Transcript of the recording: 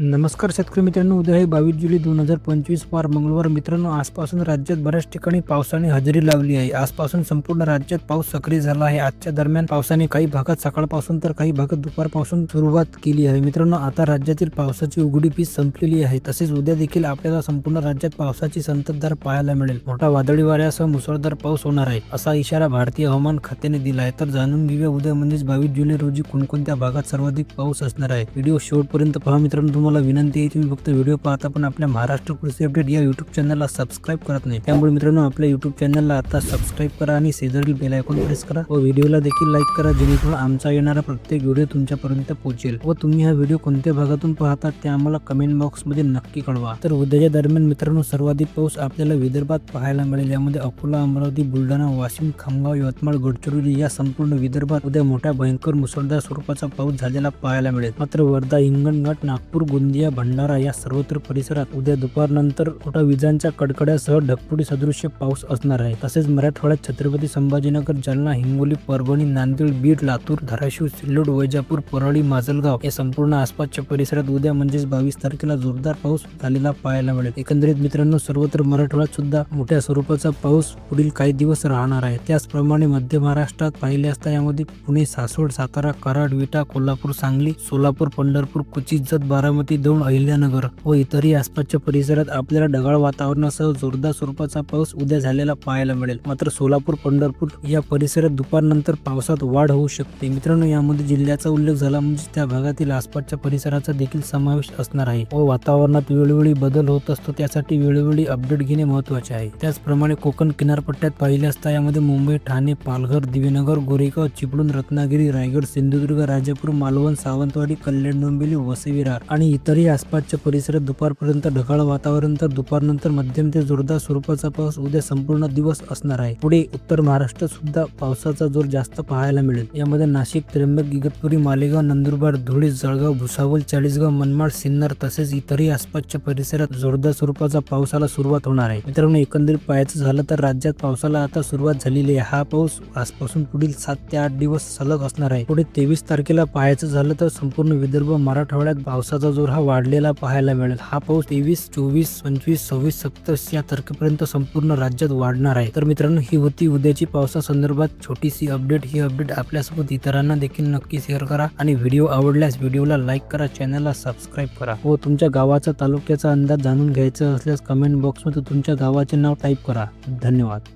नमस्कार शेतकरी मित्रांनो उद्या आहे बावीस जुलै दोन हजार पंचवीस पार मंगळवार मित्रांनो आजपासून राज्यात बऱ्याच ठिकाणी पावसाने हजेरी लावली आहे. आजपासून संपूर्ण राज्यात पाऊस सक्रिय झाला आहे. आजच्या दरम्यान पावसाने काही भागात सकाळपासून तर काही भागात दुपारपासून सुरुवात केली आहे. मित्रांनो आता राज्यातील पावसाची उघडी पीस संपलेली आहे. तसेच उद्या देखील आपल्याला संपूर्ण राज्यात पावसाची संततधार पाहायला मिळेल. मोठा वादळी वाऱ्यासह मुसळधार पाऊस होणार आहे असा इशारा भारतीय हवामान खात्याने दिला आहे. तर जाणून घेऊया उद्या म्हणजेच बावीस जुलै रोजी कोणकोणत्या भागात सर्वाधिक पाऊस असणार आहे. व्हिडिओ शेवटपर्यंत पहा मित्रांनो तुम्हाला विनंती आहे तुम्ही फक्त व्हिडिओ पाहता पण आपल्या महाराष्ट्र कृषी अपडेट या युट्यूब चॅनलला सबस्क्राईब करत नाही. त्यामुळे मित्रांनो आपल्या युट्यूब चॅनलला आता सबस्क्राईब करा आणि शेजारील बेल आयकॉन प्रेस करा व व्हिडिओला देखील लाईक करा जेणेकरून आमचा येणारा प्रत्येक व्हिडिओ तुमच्यापर्यंत पोहोचेल. व तुम्ही हा व्हिडिओ कोणत्या भागातून पाहता ते आम्हाला कमेंट बॉक्समध्ये नक्की कळवा. तर उद्याच्या दरम्यान मित्रांनो सर्वाधिक पाऊस आपल्याला विदर्भात पाहायला मिळेल. यामध्ये अकोला अमरावती बुलढाणा वाशिम खामगाव यवतमाळ गडचिरोली या संपूर्ण विदर्भात उद्या मोठ्या भयंकर मुसळधार स्वरूपाचा पाऊस झालेला पाहायला मिळेल. मात्र वर्धा हिंगणघाट नागपूर गोंदिया भंडारा या सर्वत्र परिसरात उद्या दुपारनंतर मोठ्या विजांच्या कडकड्यासह ढगफुटी सदृश्य पाऊस असणार आहे. तसेच मराठवाड्यात छत्रपती संभाजीनगर जालना हिंगोली परभणी नांदेड बीड लातूर धाराशिव सिल्लोड वैजापूर परळी माजलगाव या संपूर्ण आसपासच्या परिसरात उद्या म्हणजेच बावीस तारखेला जोरदार पाऊस झालेला पाहायला मिळेल. एकंदरीत मित्रांनो सर्वत्र मराठवाड्यात सुद्धा मोठ्या स्वरूपाचा पाऊस पुढील काही दिवस राहणार आहे. त्याचप्रमाणे मध्य महाराष्ट्रात पाहिले असता यामध्ये पुणे सासवड सातारा कराड विटा कोल्हापूर सांगली सोलापूर पंढरपूर कुचित जत बारामती दौंड अहिल्यानगर व इतरही आसपासच्या परिसरात आपल्याला ढगाळ वातावरणासह जोरदार स्वरूपाचा पाऊस उद्या झालेला पाहायला मिळेल. मात्र सोलापूर पंढरपूर या परिसरात दुपारनंतर पावसात वाढ होऊ शकते. मित्रांनो यामध्ये जिल्ह्याचा उल्लेख झाला म्हणजे त्या भागातील आसपासच्या परिसराचा देखील समावेश असणार आहे व वातावरणात वेळोवेळी बदल होत असतो. त्यासाठी वेळोवेळी अपडेट घेणे महत्त्वाचे आहे. त्याचप्रमाणे कोकण किनारपट्ट्यात पाहिले असता यामध्ये मुंबई ठाणे पालघर दिवेनगर गोरेगाव चिपळूण रत्नागिरी रायगड सिंधुदुर्ग राजापूर मालवण सावंतवाडी कल्याण डोंबिवली वसई विरार आणि इतरही आसपासच्या परिसरात दुपारपर्यंत ढगाळ वातावरण तर दुपारनंतर मध्यम ते जोरदार स्वरूपाचा पाऊस उद्या संपूर्ण दिवस असणार आहे. पुढे उत्तर महाराष्ट्रात सुद्धा पावसाचा जोर जास्त पाहायला मिळेल. यामध्ये नाशिक त्र्यंबक इगतपुरी मालेगाव नंदुरबार धुळे जळगाव भुसावळ चाळीसगाव मनमाड सिन्नर तसेच इतरही आसपासच्या परिसरात जोरदार स्वरूपाचा पावसाला सुरुवात होणार आहे. मित्रांनो एकंदरीत पाहायचं झालं तर राज्यात पावसाला आता सुरुवात झालेली आहे. हा पाऊस आजपासून पुढील सात ते आठ दिवस सलग असणार आहे. पुढे तेवीस तारखेला पाहायचं झालं तर संपूर्ण विदर्भ मराठवाड्यात पावसाचा जोर हा वाढलेला पाहायला मिळेल. हा पाऊस तेवीस चोवीस पंचवीस सव्वीस सत्तावीस या तारखेपर्यंत संपूर्ण राज्यात वाढणार आहे. तर मित्रांनो ही होती उद्याची पावसासंदर्भात छोटीशी अपडेट ही अपडेट आपल्यासोबत इतरांना देखील नक्की शेअर करा आणि व्हिडिओ आवडल्यास व्हिडिओला लाईक करा चॅनलला सबस्क्राईब करा. व तुमच्या गावाचा तालुक्याचा अंदाज जाणून घ्यायचा असल्यास कमेंट बॉक्समध्ये तुमच्या गावाचे नाव टाईप करा. धन्यवाद.